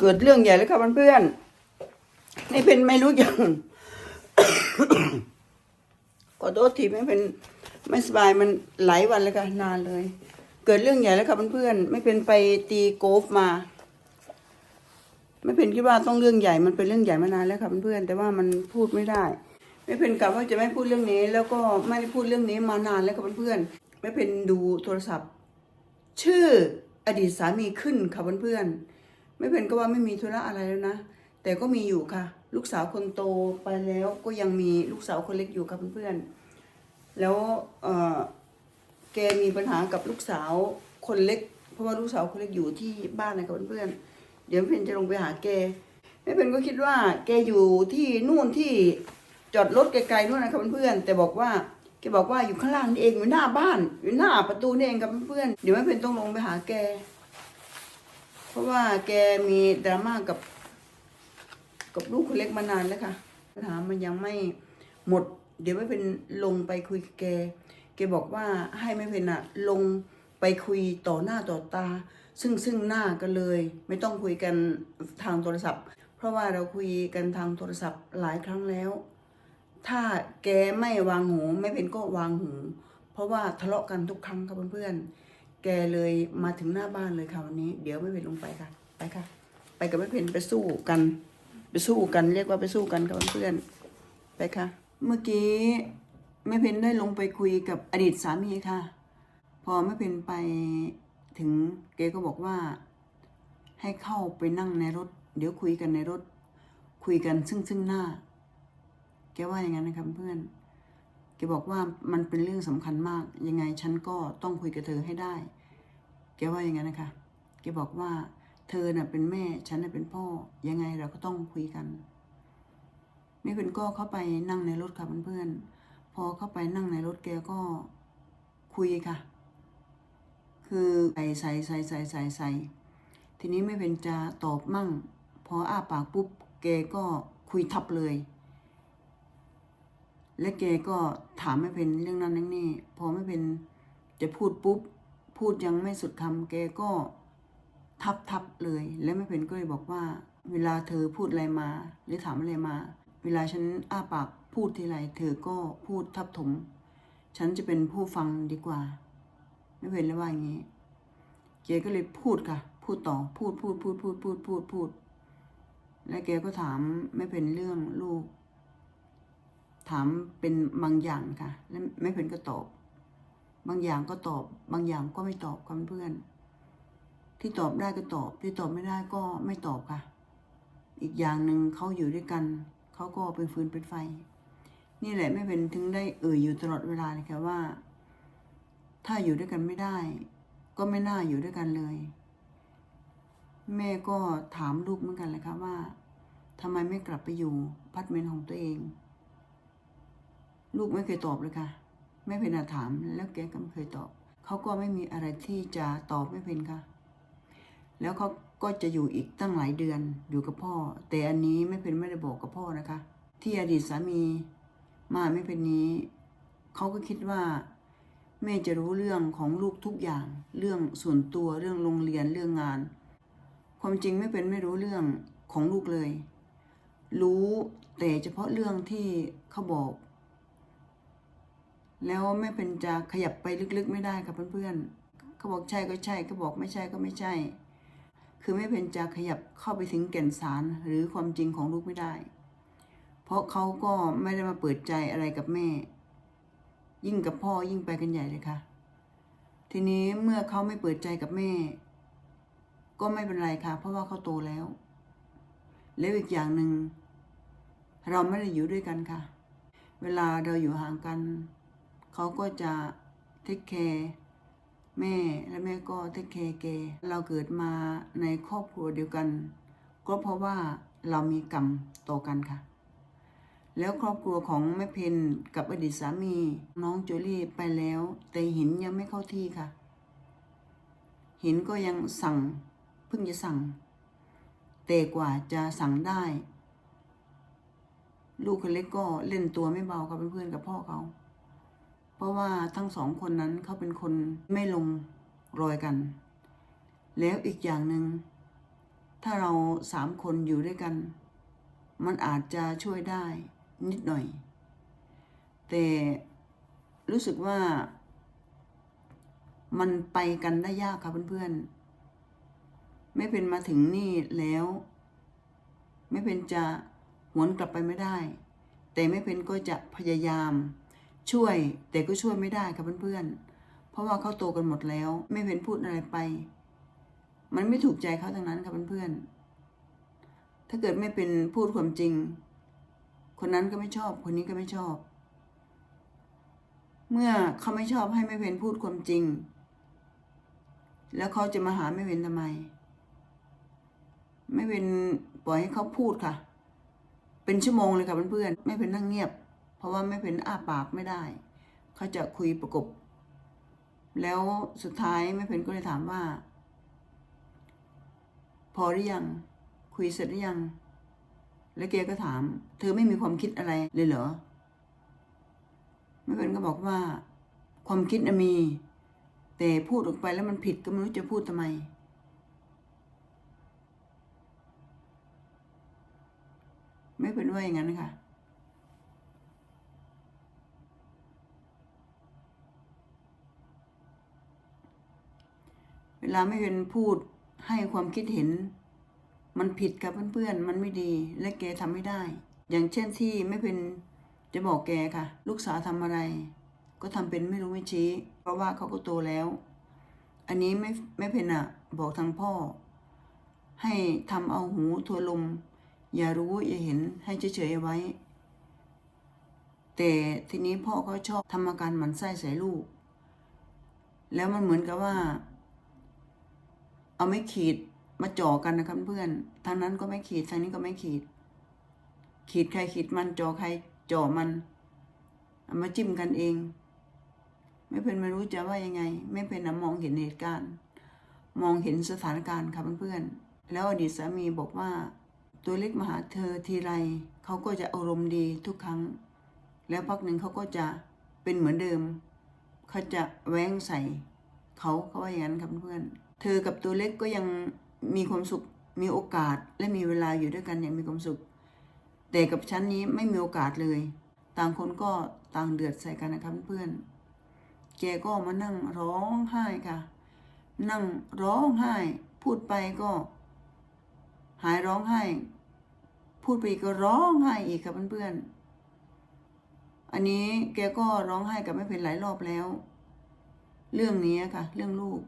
เกิดเรื่องใหญ่แล้วค่ะเพื่อนๆนี่เป็นไม่รู้ยังขอโทษทีไม่เป็นไม่สบายมันหลายวันแล้วค่ะนานเลย เกิดเรื่องใหญ่แล้วค่ะเพื่อนๆไม่เป็นไปตีโกฟมา ไม่เป็นคิดว่าต้องเรื่องใหญ่มันเป็นเรื่องใหญ่มานานแล้วค่ะเพื่อนๆแต่ว่ามันพูดไม่ได้ ไม่เป็นกลับว่าจะไม่พูดเรื่องนี้ แล้วก็ไม่ได้พูดเรื่องนี้มานานแล้วค่ะเพื่อนๆไม่เป็นดูโทรศัพท์ ชื่ออดีตสามีขึ้นค่ะเพื่อนๆ ไม่เป็นก็ว่าไม่มีธุระอะไรแล้วนะ แต่ก็มีอยู่ค่ะ ลูกสาวคนโตไปแล้วก็ยังมีลูกสาวคนเล็กอยู่ค่ะเพื่อนๆ แล้วเออแกมีปัญหากับลูกสาวคนเล็ก เพราะว่าลูกสาวคนเล็กอยู่ที่บ้านนะคะเพื่อนๆ เดี๋ยวเพนจะลงไปหาแกแม่เพนก็คิดว่าแกอยู่ที่นู่นที่จอดรถไกลๆนู่นนะคะเพื่อนๆแต่บอกว่าแกบอกว่าอยู่ข้างล่างนี่เองอยู่หน้าบ้านอยู่หน้าประตูนี่เองครับเพื่อนๆเดี๋ยวแม่เพนต้องลงไปหาแก เพราะว่าแกมีดราม่ากับ กับลูกคนเล็กมานานแล้วค่ะ ปัญหามันยังไม่หมด เดี๋ยวแม่เพนลงไปคุยแก แกบอกว่าให้แม่เพนอะลงไปคุยต่อหน้าต่อตา ซึ่งซึ่งหน้ากันเลย ไม่ต้องคุยกันทางโทรศัพท์ เพราะว่าเราคุยกันทางโทรศัพท์หลายครั้งแล้ว ถ้าแกไม่วางหูไม่เป็นก็วางหู เพราะว่าทะเลาะกันทุกครั้งค่ะเพื่อนๆ แกเลยมาถึงหน้าบ้านเลยค่ะวันนี้ เดี๋ยวไม่เป็นลงไปค่ะ ไปค่ะ ไปกับแม่เพนไปสู้กัน ไปสู้กันเรียกว่าไปสู้กันค่ะเพื่อนไปค่ะ เมื่อกี้แม่เพนได้ลงไปคุยกับอดีตสามีค่ะ พอแม่เพนไปถึงแกก็บอกว่า ให้เข้าไปนั่งในรถ เดี๋ยวคุยกันในรถ คุยกันซึ่งซึ่งหน้า แกว่าอย่างนั้นนะครับเพื่อน แกบอกว่ามันเป็นเรื่องสำคัญมาก ยังไงฉันก็ต้องคุยกับเธอให้ได้ แกว่าอย่างนั้นนะคะ แกบอกว่า เธอน่ะเป็นแม่ ฉันน่ะเป็นพ่อ ยังไงเราก็ต้องคุยกัน ไม่เป็นก็เข้าไปนั่งในรถค่ะเพื่อนๆ พอเข้าไปนั่งในรถแกก็คุยค่ะ คือใส่ใส่ใส่ใส่ใส่ใส่ทีนี้ไม่เป็นจะตอบมั่ง พออ้าปากปุ๊บแกก็คุยทับเลย และแกก็ถามไม่เป็นเรื่องนั้นเรื่องนี้พอไม่เป็นจะพูดปุ๊บ พูดยังไม่สุดคำแกก็ทับทับเลย แล้วไม่เป็นก็เลยบอกว่า เวลาเธอพูดอะไรมา หรือถามอะไรมา เวลาฉันอ้าปากพูดทีไรเธอก็พูดทับถม ฉันจะเป็นผู้ฟังดีกว่า ไม่เป็นเลยว่าอย่างนี้แกก็เลยพูดค่ะ พูดต่อพูดพูดพูดพูดพูดพูดพูด แล้วแกก็ถามไม่เป็นเรื่องลูก ถามเป็นบางอย่างค่ะแล้วไม่เป็นก็ตอบ บางอย่างก็ตอบ บางอย่างก็ไม่ตอบค่ะเพื่อน ที่ตอบได้ก็ตอบ ที่ตอบไม่ได้ก็ไม่ตอบค่ะ อีกอย่างหนึ่งเขาอยู่ด้วยกันเขาก็เป็นฟืนเป็นไฟ นี่แหละไม่เป็นถึงได้เอ่ยอยู่ตลอดเวลาเลยค่ะว่า ถ้าอยู่ด้วยกันไม่ได้ ก็ไม่น่าอยู่ด้วยกันเลย แม่ก็ถามลูกเหมือนกันเลยค่ะว่าทำไมไม่กลับไปอยู่พาร์ตเมนของตัวเอง ลูกไม่เคยตอบเลยค่ะไม่เป็นถามแล้วแกก็ไม่เคยตอบ เขาก็ไม่มีอะไรที่จะตอบไม่เป็นค่ะ แล้วเขาก็จะอยู่อีกตั้งหลายเดือนอยู่กับพ่อ แต่อันนี้ไม่เป็นไม่ได้บอกกับพ่อนะคะ ที่อดีตสามีมาไม่เป็นนี้เขาก็คิดว่าแม่จะรู้เรื่องของลูกทุกอย่าง เรื่องส่วนตัวเรื่องโรงเรียนเรื่องงาน ความจริงไม่เป็นไม่รู้เรื่องของลูกเลย รู้แต่เฉพาะเรื่องที่เขาบอก แล้วไม่เป็นจะขยับไปลึกๆไม่ได้ค่ะเพื่อนๆเขาบอกใช่ก็ใช่เขาบอกไม่ใช่ก็ไม่ใช่ คือไม่เป็นจะขยับเข้าไปถึงแก่นสารหรือความจริงของลูกไม่ได้ เพราะเขาก็ไม่ได้มาเปิดใจอะไรกับแม่ ยิ่งกับพ่อยิ่งไปกันใหญ่เลยค่ะ ทีนี้เมื่อเขาไม่เปิดใจกับแม่ ก็ไม่เป็นไรค่ะ เพราะว่าเขาโตแล้ว แล้วอีกอย่างหนึ่งเราไม่ได้อยู่ด้วยกันค่ะ เวลาเราอยู่ห่างกัน เขาก็จะเทคแคร์แม่และแม่ก็เทคแคร์แกเราเกิดมาในครอบครัวเดียวกัน ก็เพราะว่าเรามีกรรมต่อกันค่ะ แล้วครอบครัวของแม่เพนกับอดีตสามีน้องโจลี่ไปแล้ว แต่หินยังไม่เข้าที่ค่ะ หินก็ยังสั่งเพิ่งจะสั่ง แต่กว่าจะสั่งได้ ลูกคนเล็กก็เล่นตัวไม่เบากับเพื่อนๆกับพ่อเขา เพราะว่าทั้งสองคนนั้นเขาเป็นคนไม่ลงรอยกัน แล้วอีกอย่างหนึ่งถ้าเราสามคนอยู่ด้วยกัน มันอาจจะช่วยได้นิดหน่อย แต่รู้สึกว่า มันไปกันได้ยากค่ะเพื่อนๆ ไม่เป็นมาถึงนี่แล้ว ไม่เป็นจะหวนกลับไปไม่ได้ แต่ไม่เป็นก็จะพยายาม ช่วยแต่ก็ช่วยไม่ได้ค่ะเพื่อนๆ เพราะว่าเขาโตกันหมดแล้ว ไม่เป็นพูดอะไรไป มันไม่ถูกใจเขาทั้งนั้นค่ะเพื่อนๆ ถ้าเกิดไม่เป็นพูดความจริง คนนั้นก็ไม่ชอบ คนนี้ก็ไม่ชอบ เมื่อเขาไม่ชอบให้ไม่เป็นพูดความจริง แล้วเขาจะมาหาไม่เป็นทำไม ไม่เป็นปล่อยให้เขาพูดค่ะ เป็นชั่วโมงเลยค่ะเพื่อนๆ ไม่เป็นนั่งเงียบ เพราะว่าไม่เป็นอ้าปากไม่ได้ เขาจะคุยประกบ แล้วสุดท้ายไม่เป็นก็เลยถามว่า พอหรือยังคุยเสร็จหรือยัง แล้วแกก็ถาม เธอไม่มีความคิดอะไรเลยเหรอไม่เป็นก็บอกว่า ความคิดมี แต่พูดออกไปแล้วมันผิดก็ไม่รู้จะพูดทำไมไม่เป็นว่าอย่างนั้นค่ะ เวลาไม่เป็นพูดให้ความคิดเห็น มันผิดกับเพื่อนๆ มันไม่ดีและแกทำไม่ได้ อย่างเช่นที่ไม่เป็นจะบอกแกค่ะ ลูกสาวทำอะไร ก็ทำเป็นไม่รู้ไม่ชี้ เพราะว่าเขาก็โตแล้ว อันนี้ไม่ไม่เป็นอะบอกทางพ่อ ให้ทำเอาหูทัวลม อย่ารู้อย่าเห็นให้เฉยๆเอาไว้ แต่ทีนี้พ่อก็ชอบทำอาการหมันไส้ใส่ลูก แล้วมันเหมือนกับว่า เอาไม่ขีดมาจ่อกันนะครับเพื่อนทางนั้นก็ไม่ขีดทางนี้ก็ไม่ขีด ขีดใครขีดมันจ่อใครจ่อมันเอามาจิ้มกันเอง ไม่เป็นไม่รู้จะว่ายังไง ไม่เป็นนะมองเห็นเหตุการณ์ มองเห็นสถานการณ์ค่ะเพื่อนๆแล้วอดีตสามีบอกว่า ตัวเล็กมาหาเธอทีไรเขาก็จะอารมณ์ดีทุกครั้ง แล้วพักหนึ่งเขาก็จะเป็นเหมือนเดิมเขาจะแว้งใส่เขาเขาว่าอย่างนั้นครับเพื่อน เธอกับตัวเล็กก็ยังมีความสุขมีโอกาสและมีเวลาอยู่ด้วยกันอย่างมีความสุข แต่กับฉันนี้ไม่มีโอกาสเลย ต่างคนก็ต่างเดือดใส่กันนะครับเพื่อน แกก็มานั่งร้องไห้ค่ะ นั่งร้องไห้ พูดไปก็ หายร้องไห้ พูดไปกก็ร้องไห้อีกครับเพื่อนๆอันนี้แกก็ร้องไห้กับไม่เป็นหลายรอบแล้ว เรื่องนี้ค่ะ เรื่องลูก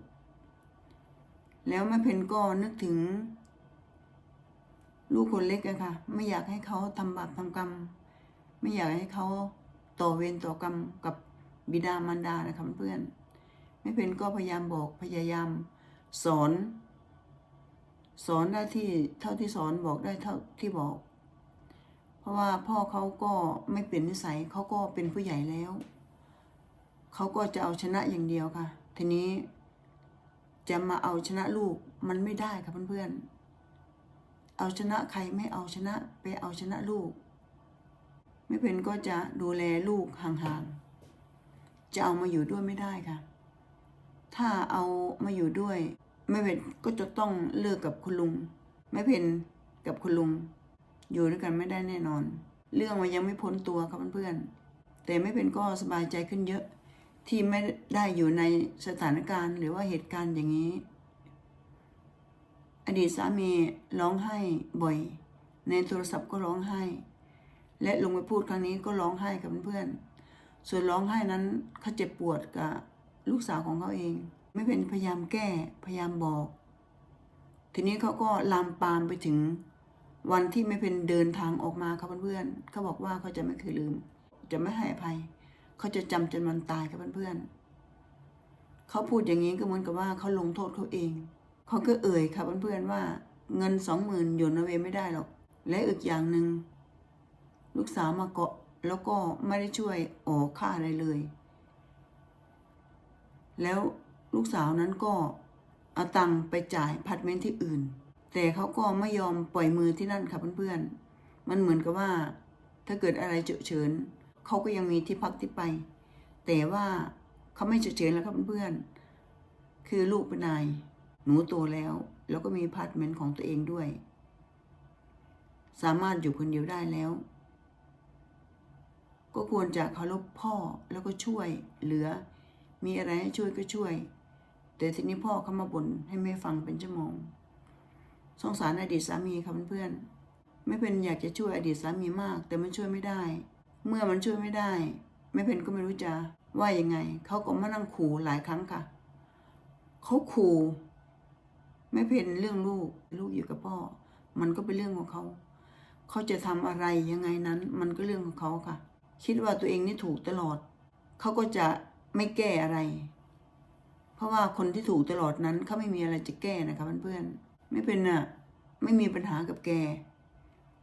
แล้วแม่เพนก็นึกถึง ลูกคนเล็กอะค่ะ ไม่อยากให้เขาทำบาปทำกรรม ไม่อยากให้เขาต่อเวรต่อกรรมกับบิดามารดานะคะเพื่อนแม่เพนก็พยายามบอกพยายามสอน สอนได้ที่เท่าที่สอนบอกได้เท่าที่บอก เพราะว่าพ่อเขาก็ไม่เปลี่ยนนิสัยเขาก็เป็นผู้ใหญ่แล้ว เขาก็จะเอาชนะอย่างเดียวค่ะ ทีนี้ จะมาเอาชนะลูกมันไม่ได้ค่ะเพื่อนๆ เอาชนะใครไม่เอาชนะไปเอาชนะลูก ไม่เป็นก็จะดูแลลูกห่างๆ จะเอามาอยู่ด้วยไม่ได้ค่ะ ถ้าเอามาอยู่ด้วย ไม่เป็นก็จะต้องเลิกกับคุณลุง ไม่เป็นกับคุณลุง อยู่ด้วยกันไม่ได้แน่นอน เรื่องมันยังไม่พ้นตัวครับเพื่อนๆ แต่ไม่เป็นก็สบายใจขึ้นเยอะ ที่ไม่ได้อยู่ในสถานการณ์หรือว่าเหตุการณ์อย่างนี้ อดีตสามีร้องไห้บ่อย ในโทรศัพท์ก็ร้องไห้ และลงไปพูดครั้งนี้ก็ร้องไห้กับเพื่อนส่วนร้องไห้นั้นเขาเจ็บปวดกับลูกสาวของเขาเอง ไม่เป็นพยายามแก้พยายามบอก ทีนี้เขาก็ลามปามไปถึงวันที่ไม่เป็นเดินทางออกมาครับเพื่อนๆเขาบอกว่าเขาจะไม่เคยลืม จะไม่ให้อภัย เขาจะจำจนวันตายครับเพื่อนๆเขาพูดอย่างนี้ก็เหมือนกับว่าเขาลงโทษเขาเอง เขาก็เอ่ยครับเพื่อนๆว่า เงินสองหมื่นโยนเอาไว้ไม่ได้หรอก และอีกอย่างหนึ่งลูกสาวมาเกาะแล้วก็ไม่ได้ช่วยออกค่าอะไรเลย แล้วลูกสาวนั้นก็เอาตังค์ไปจ่ายพัดเมนที่อื่น แต่เขาก็ไม่ยอมปล่อยมือที่นั่นค่ะเพื่อนๆ มันเหมือนกับว่า ถ้าเกิดอะไรเจอเฉิน เขาก็ยังมีที่พักที่ไป แต่ว่าเขาไม่เฉยๆแล้วครับเพื่อนๆคือลูกเป็นนาย หนูโตแล้ว แล้วก็มีพาร์ทเมนต์ของตัวเองด้วย สามารถอยู่คนเดียวได้แล้ว ก็ควรจะเคารพพ่อแล้วก็ช่วยเหลือ มีอะไรให้ช่วยก็ช่วย แต่ทีนี้พ่อเขามาบ่นให้แม่ฟังเป็นชั่วโมงสงสารอดีตสามีค่ะเพื่อนๆไม่เป็นอยากจะช่วยอดีตสามีมาก แต่มันช่วยไม่ได้ เมื่อมันช่วยไม่ได้แม่เพนก็ไม่รู้จะว่ายังไง เขาก็มานั่งขู่หลายครั้งค่ะ เขาขู่แม่เพนเรื่องลูก ลูกอยู่กับพ่อ มันก็เป็นเรื่องของเขา เขาจะทำอะไรยังไงนั้น มันก็เรื่องของเขาค่ะ คิดว่าตัวเองนี่ถูกตลอด เขาก็จะไม่แก้อะไร เพราะว่าคนที่ถูกตลอดนั้นเขาไม่มีอะไรจะแก้นะคะเพื่อนๆไม่เป็นน่ะไม่มีปัญหากับแก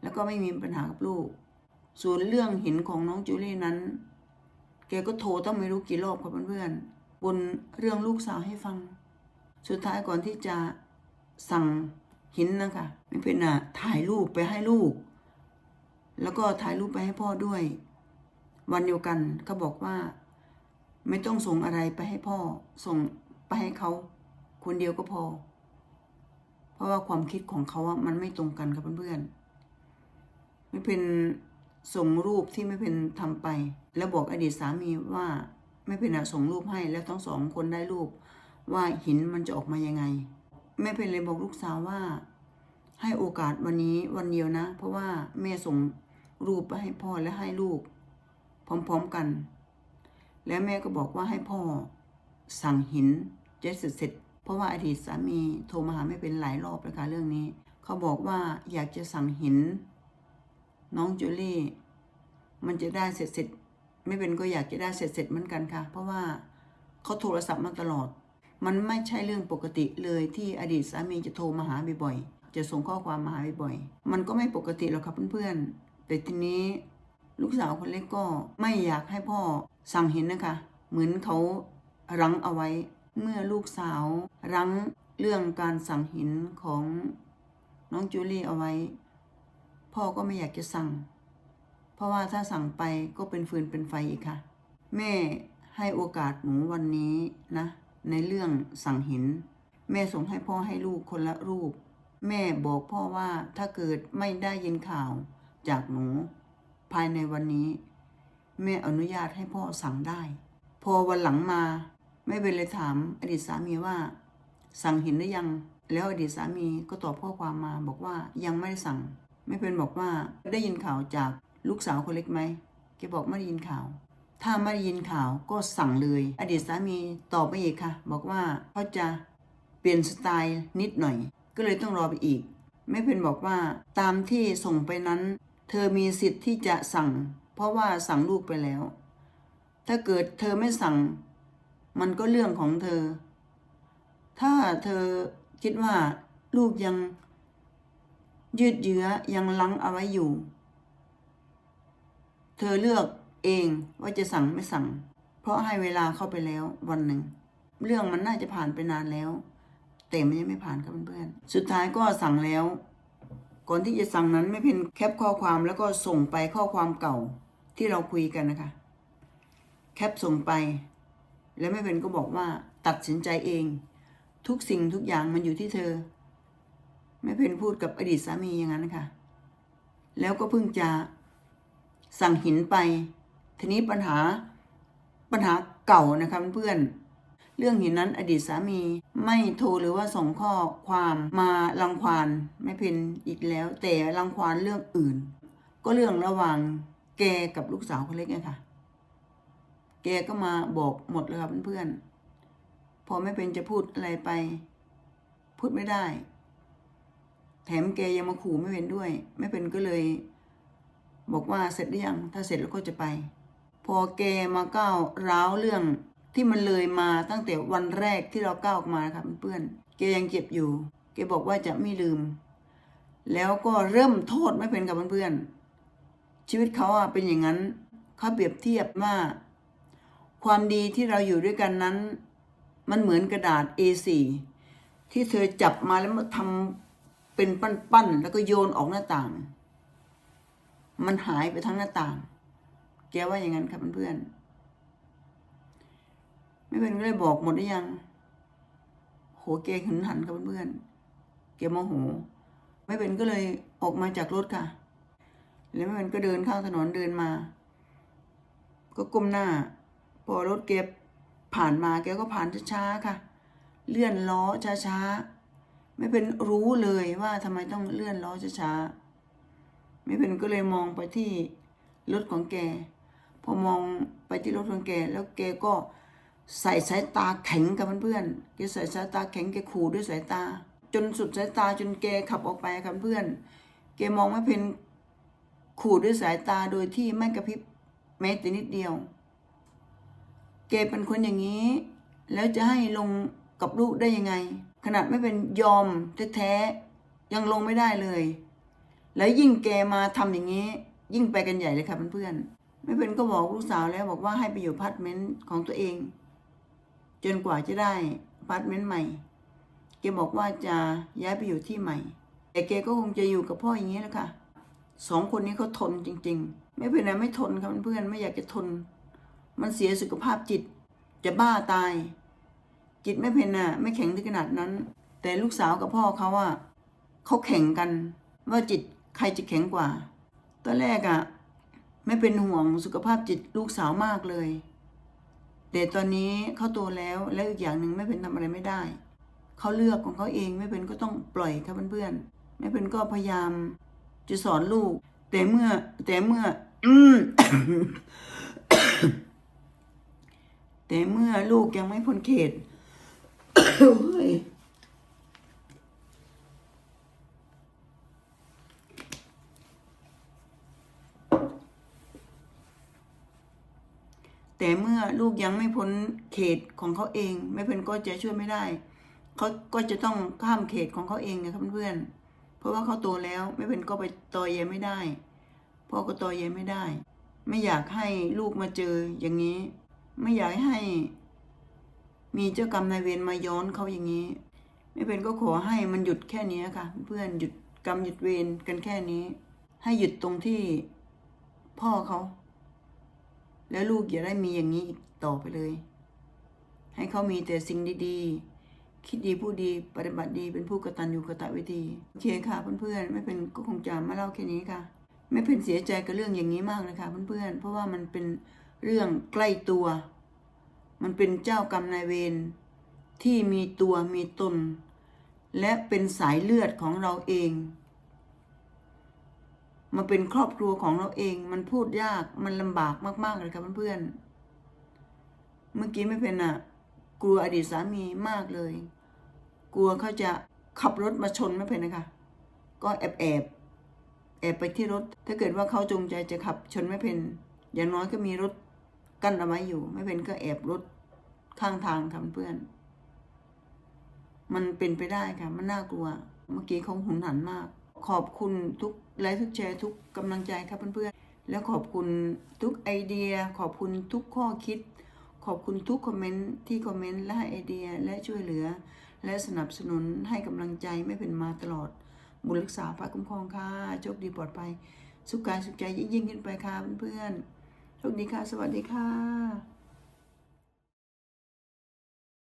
แล้วก็ไม่มีปัญหากับลูก ส่วนเรื่องหินของน้องจูเล่นั้น แกก็โทรต้องไม่รู้กี่รอบค่ะเพื่อนๆบนเรื่องลูกสาวให้ฟัง สุดท้ายก่อนที่จะสั่งหินนะคะไม่เป็นอะถ่ายรูปไปให้ลูก แล้วก็ถ่ายรูปไปให้พ่อด้วย วันเดียวกันเขาบอกว่า ไม่ต้องส่งอะไรไปให้พ่อ ส่งไปให้เขาคนเดียวก็พอ เพราะว่าความคิดของเขาอะมันไม่ตรงกันครับเพื่อนๆไม่เป็น ส่งรูปที่ไม่เป็นทำไป แล้วบอกอดีตสามีว่าไม่เป็นอะส่งรูปให้แล้วทั้งสองคนได้รูป ว่าหินมันจะออกมายังไงแม่เป็นเลยบอกลูกสาวว่า ให้โอกาสวันนี้วันเดียวนะ เพราะว่าแม่ส่งรูปไปให้พ่อและให้ลูก พร้อมๆกัน แล้วแม่ก็บอกว่าให้พ่อสั่งหินจะเสร็จเสร็จเพราะว่าอดีตสามีโทรมาหาไม่เป็นหลายรอบแล้วค่ะเรื่องนี้ เขาบอกว่าอยากจะสั่งหิน น้องจูลี่ มันจะได้เสร็จเสร็จไม่เป็นก็อยากจะได้เสร็จเสร็จเหมือนกันค่ะ เพราะว่าเขาโทรศัพท์มาตลอด มันไม่ใช่เรื่องปกติเลยที่อดีตสามีจะโทรมาหาบ่อยๆจะส่งข้อความมาหาบ่อยๆมันก็ไม่ปกติหรอกครับเพื่อนๆแต่ทีนี้ลูกสาวคนเล็กก็ไม่อยากให้พ่อสั่งเห็นนะคะ เหมือนเขารั้งเอาไว้ เมื่อลูกสาวรั้งเรื่องการสั่งหินของน้องจูลี่เอาไว้ พ่อก็ไม่อยากจะสั่ง เพราะว่าถ้าสั่งไปก็เป็นฟืนเป็นไฟอีกค่ะ แม่ให้โอกาสหนูวันนี้นะ ในเรื่องสั่งหิน แม่ส่งให้พ่อให้ลูกคนละรูป แม่บอกพ่อว่าถ้าเกิดไม่ได้ยินข่าวจากหนู ภายในวันนี้ แม่อนุญาตให้พ่อสั่งได้ พอวันหลังมาแม่เป็นเลยถามอดีตสามีว่า สั่งหินหรือยัง แล้วอดีตสามีก็ตอบข้อความมาบอกว่ายังไม่ได้สั่ง แม่เป็นบอกว่าได้ยินข่าวจากลูกสาวคนเล็กไหมแกบอกไม่ได้ยินข่าว ถ้าไม่ได้ยินข่าวก็สั่งเลย อดีตสามีตอบไปอีกค่ะ บอกว่าเขาจะเปลี่ยนสไตล์นิดหน่อย ก็เลยต้องรอไปอีกแม่เพนบอกว่าตามที่ส่งไปนั้น เธอมีสิทธิ์ที่จะสั่ง เพราะว่าสั่งลูกไปแล้ว ถ้าเกิดเธอไม่สั่ง มันก็เรื่องของเธอ ถ้าเธอคิดว่าลูกยัง ยืดเยื้อยังลังเอาไว้อยู่ เธอเลือกเองว่าจะสั่งไม่สั่ง เพราะให้เวลาเข้าไปแล้ววันหนึ่ง เรื่องมันน่าจะผ่านไปนานแล้ว แต่มันยังไม่ผ่านครับเพื่อนๆสุดท้ายก็สั่งแล้ว ก่อนที่จะสั่งนั้นไม่เพนแคปข้อความแล้วก็ส่งไปข้อความเก่าที่เราคุยกันนะคะ แคปส่งไป แล้วไม่เพ็นก็บอกว่าตัดสินใจเอง ทุกสิ่งทุกอย่างมันอยู่ที่เธอ ไม่เพนพูดกับอดีตสามีอย่างนั้นนะคะแล้วก็เพิ่งจะสั่งหินไป ทีนี้ปัญหาปัญหาเก่านะคะเพื่อนเรื่องหินนั้นอดีตสามีไม่โทรหรือว่าส่งข้อความมารังควานไม่เพนอีกแล้ว แต่รังควานเรื่องอื่น ก็เรื่องระหว่างแกกับลูกสาวคนเล็กไงค่ะ แกก็มาบอกหมดเลยค่ะเพื่อนๆพอไม่เป็นจะพูดอะไรไป พูดไม่ได้ แถมแกยังมาขู่ไม่เป็นด้วย ไม่เป็นก็เลย บอกว่าเสร็จหรือยังถ้าเสร็จแล้วก็จะไป พอแกมาก้าวร้าวเรื่องที่มันเลยมาตั้งแต่วันแรกที่เราก้าวออกมาครับเพื่อนแกยังเจ็บอยู่แกบอกว่าจะไม่ลืม แล้วก็เริ่มโทษไม่เป็นกับเพื่อนชีวิตเขาอะเป็นอย่างนั้นเขาเปรียบเทียบว่า ความดีที่เราอยู่ด้วยกันนั้น มันเหมือนกระดาษ A4 ที่เธอจับมาแล้วมาทำ เป็นปั้นๆแล้วก็โยนออกหน้าต่าง มันหายไปทั้งหน้าต่าง แกว่าอย่างนั้นครับเพื่อนๆไม่เป็นก็เลยบอกหมดหรือยัง โหแกหึนหันครับเพื่อนๆแกโมโหแม่เป็นก็เลยออกมาจากรถค่ะ แล้วแม่เป็นก็เดินข้างถนนเดินมา ก็ก้มหน้า พอรถเก็บผ่านมาแกก็ผ่านช้าๆค่ะ เลื่อนล้อช้าๆ ไม่เป็นรู้เลยว่าทำไมต้องเลื่อนล้อช้าๆไม่เป็นก็เลยมองไปที่รถของแก พอมองไปที่รถของแก แล้วแกก็ใส่สายตาแข็งกับเพื่อนๆแกใส่สายตาแข็งแกขู่ด้วยสายตา จนสุดสายตาจนแกขับออกไปครับเพื่อน แกมองไม่เป็นขู่ด้วยสายตาโดยที่ไม่กระพริบแม้แต่นิดเดียว แกเป็นคนอย่างนี้ แล้วจะให้ลงกับลูกได้ยังไง ขนาดไม่เป็นยอมแท้ๆยังลงไม่ได้เลย แล้วยิ่งแกมาทำอย่างนี้ ยิ่งไปกันใหญ่เลยค่ะเพื่อนๆไม่เป็นก็บอกลูกสาวแล้วบอกว่าให้ไปอยู่พาร์ตเมนต์ของตัวเอง จนกว่าจะได้พาร์ตเมนต์ใหม่แกบอกว่าจะย้ายไปอยู่ที่ใหม่ แต่แกก็คงจะอยู่กับพ่ออย่างนี้แหละค่ะสองคนนี้เขาทนจริง ๆ ไม่เป็นไรไม่ทนค่ะเพื่อนๆไม่อยากจะทน มันเสียสุขภาพจิตจะบ้าตาย จิตไม่เป็นน่ะไม่แข็งถึงขนาดนั้น แต่ลูกสาวกับพ่อเขาอะเขาแข่งกันว่าจิตใครจะแข็งกว่า ตอนแรกอะไม่เป็นห่วงสุขภาพจิตลูกสาวมากเลยแต่ตอนนี้เขาโตแล้วแล้วอีกอย่างหนึ่งไม่เป็นทำอะไรไม่ได้เขาเลือกของเขาเองไม่เป็นก็ต้องปล่อยครับเพื่อนๆไม่เป็นก็พยายามจะสอนลูก แต่เมื่อแต่เมื่อ อืมแต่เมื่อลูกยังไม่พ้นเขต แต่เมื่อลูกยังไม่พ้นเขตของเขาเอง ไม่เป็นก็จะช่วยไม่ได้เขาก็จะต้องข้ามเขตของเขาเองนะครับเพื่อนเพราะว่าเขาโตแล้วไม่เป็นก็ไปตอเยไม่ได้พ่อก็ตอเยไม่ได้ ไม่อยากให้ลูกมาเจออย่างนี้ ไม่อยากให้ มีเจ้ากรรมนายเวรมาย้อนเขาอย่างนี้ ไม่เป็นก็ขอให้มันหยุดแค่นี้ค่ะ เพื่อนหยุดกรรมหยุดเวรกันแค่นี้ ให้หยุดตรงที่พ่อเขา แล้วลูกอย่าได้มีอย่างนี้อีกต่อไปเลย ให้เขามีแต่สิ่งดีๆ คิดดีพูดดีปฏิบัติดีเป็นผู้กตัญญูกตเวทีโอเคค่ะเพื่อนๆไม่เป็นก็คงจะมาเล่าแค่นี้ค่ะ ไม่เป็นเสียใจกับเรื่องอย่างนี้มากเลยค่ะเพื่อนๆเพราะว่ามันเป็นเรื่องใกล้ตัว มันเป็นเจ้ากรรมนายเวรที่มีตัวมีตน และเป็นสายเลือดของเราเองมาเป็นครอบครัวของเราเอง มันพูดยากมันลำบากมาก ๆ เลยครับเพื่อนๆเมื่อกี้ไม่เป็นอะ กลัวอดีตสามีมากเลย กลัวเขาจะขับรถมาชนไม่เป็นนะคะ ก็แอบแอบแอบไปที่รถ ถ้าเกิดว่าเขาจงใจจะขับชนไม่เป็น อย่างน้อยก็มีรถ กั้นเอาไว้อยู่ ไม่เป็นก็แอบรถข้างทางค่ะเพื่อน มันเป็นไปได้ค่ะ มันน่ากลัว เมื่อกี้เขาหุนหันมาก ขอบคุณทุกไลค์ทุกแชร์ทุกกำลังใจครับเพื่อนๆ แล้วขอบคุณทุกไอเดีย ขอบคุณทุกข้อคิด ขอบคุณทุกคอมเมนต์ที่คอมเมนต์และให้ไอเดียและช่วยเหลือ และสนับสนุนให้กำลังใจไม่เป็นมาตลอดบุญรักษาพระคุ้มครองค่ะโชคดีปลอดภัยสุขกายสุขใจยิ่งๆขึ้นไปค่ะเพื่อนๆ โชคดีค่ะ สวัสดีค่ะ